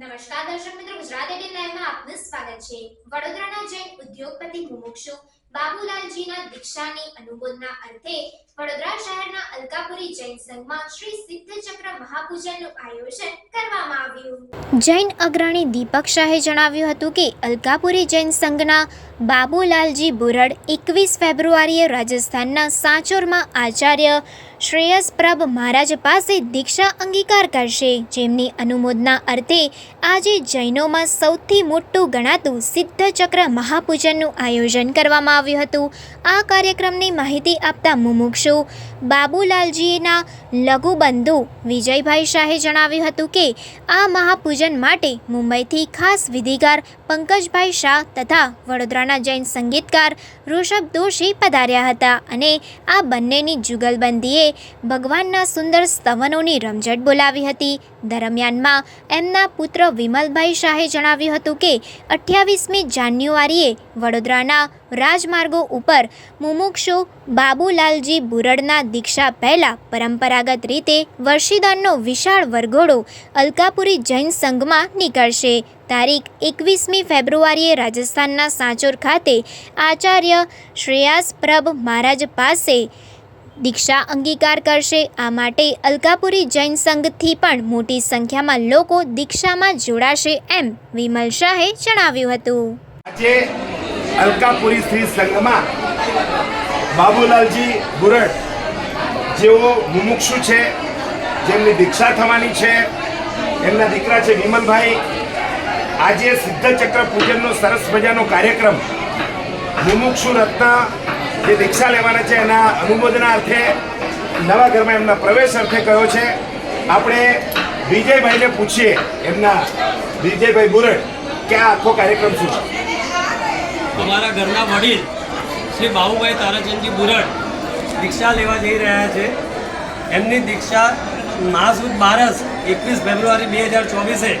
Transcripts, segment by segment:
દર્શક મિત્રો, ગુજરાત એટીન લાઈવમાં આપનું સ્વાગત છે. વડોદરાના જૈન ઉદ્યોગપતિ મુમુક્ષુ, બાબુલાલજીના દીક્ષાની અનુમોદના અર્થે વડોદરા શહેરના અલકાપુરી જૈન સંઘમાં શ્રી સિદ્ધચક્ર મહાપૂજનનું આયોજન કરવામાં આવ્યું. જૈન અગ્રણી દીપક શાહે જણાવ્યું હતું કે અલકાપુરી જૈન સંઘના બાબુલાલજી બુરડ એકવીસ ફેબ્રુઆરીએ રાજસ્થાનના સાંચોરમાં આચાર્ય શ્રેયસપ્રભ મહારાજ પાસે દીક્ષા અંગીકાર કરશે. જેમની અનુમોદના અર્થે આજે જૈનોમાં સૌથી મોટું ગણાતું સિદ્ધચક્ર મહાપૂજનનું આયોજન કરવામાં આવ્યું હતું. આ કાર્યક્રમની માહિતી આપતા મુમુક્ષુ બાબુલાલજીના લઘુબંધુ વિજયભાઈ શાહે જણાવ્યું હતું કે આ મહાપૂજન માટે મુંબઈથી ખાસ વિધિકાર પંકજભાઈ શાહ તથા વડોદરાના જૈન સંગીતકાર ઋષભ દોશી પધાર્યા હતા અને આ બંનેની જુગલબંધીએ ભગવાનના સુંદર સ્તવનોની રમઝટ બોલાવી હતી. દરમિયાનમાં એમના પુત્ર વિમલભાઈ શાહે જણાવ્યું હતું કે અઠ્યાવીસમી જાન્યુઆરીએ વડોદરાના રાજમાર્ગો ઉપર મુમુક્ષુ બાબુલાલજી બુરડના દીક્ષા પહેલાં પરંપરાગત રીતે વર્ષીદાનનો વિશાળ વરઘોડો અલકાપુરી જૈન સંઘમાં નીકળશે. તારીખ એકવીસમી ફેબ્રુઆરીએ રાજસ્થાનના સાંચોર ખાતે આચાર્ય શ્રેયાસ પ્રભ મહારાજ પાસે દીક્ષા અંગીકાર કરશે. આ માટે અલકાપુરી જૈન સંઘથી પણ મોટી સંખ્યામાં લોકો દીક્ષામાં જોડાશે એમ વિમલ શાહે જણાવ્યું હતું. અલકાપુરી સ્ત્રી સંઘમાં બાબુલાલજી બુરટ જેઓ મુમુક્ષુ છે, જેમની દીક્ષા થવાની છે, એમના દીકરા છે વિમલભાઈ. આજે સિદ્ધચક્ર પૂજનનો સરસ મજાનો કાર્યક્રમ. મુમુક્ષુ રત્ન જે દીક્ષા લેવાના છે, એના અનુમોદના અર્થે નવા ઘરમાં એમના પ્રવેશ અર્થે કયો છે, આપણે વિજયભાઈને પૂછીએ. એમના વિજયભાઈ બુરટ કે આ આખો કાર્યક્રમ શું છે? અમારા ઘરના વડીલ શ્રી બાબુભાઈ તારાચંદજી બુરડ દીક્ષા લેવા જઈ રહ્યા છે. એમની દીક્ષા મહાસુદ બારસ એકવીસ ફેબ્રુઆરી બે હજાર ચોવીસે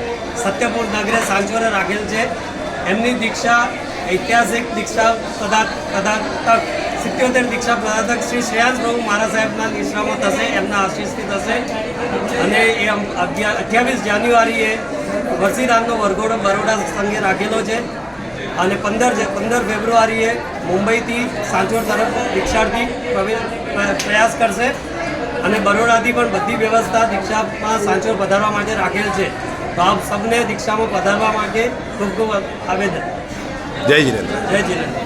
સત્યપુર નગરે સાંચોરે રાખેલ છે. એમની દીક્ષા ઐતિહાસિક દીક્ષા પદાર્થ પદાર્થક સિત્યોતેર દીક્ષા પદાર્થક શ્રી શ્રેયાસ પ્રભુ મહારાજ સાહેબના દીક્ષામાં થશે, એમના આશીષથી થશે. અને એ અઠ્યાવીસ જાન્યુઆરીએ વસીરામનો વરઘોડો બરોડા સંઘે રાખેલો છે. અને પંદર જે પંદર ફેબ્રુઆરીએ મુંબઈથી સાંચોર તરફ દીક્ષાર્થી પ્રયાસ કરશે. અને બરોડાથી પણ બધી વ્યવસ્થા દીક્ષામાં સાંચોર પધારવા માટે રાખેલ છે. તો આપ સૌને દીક્ષામાં પધારવા માટે ખૂબ ખૂબ આવેદન. જય જીનેન્દ્ર. જય જીનેન્દ્ર.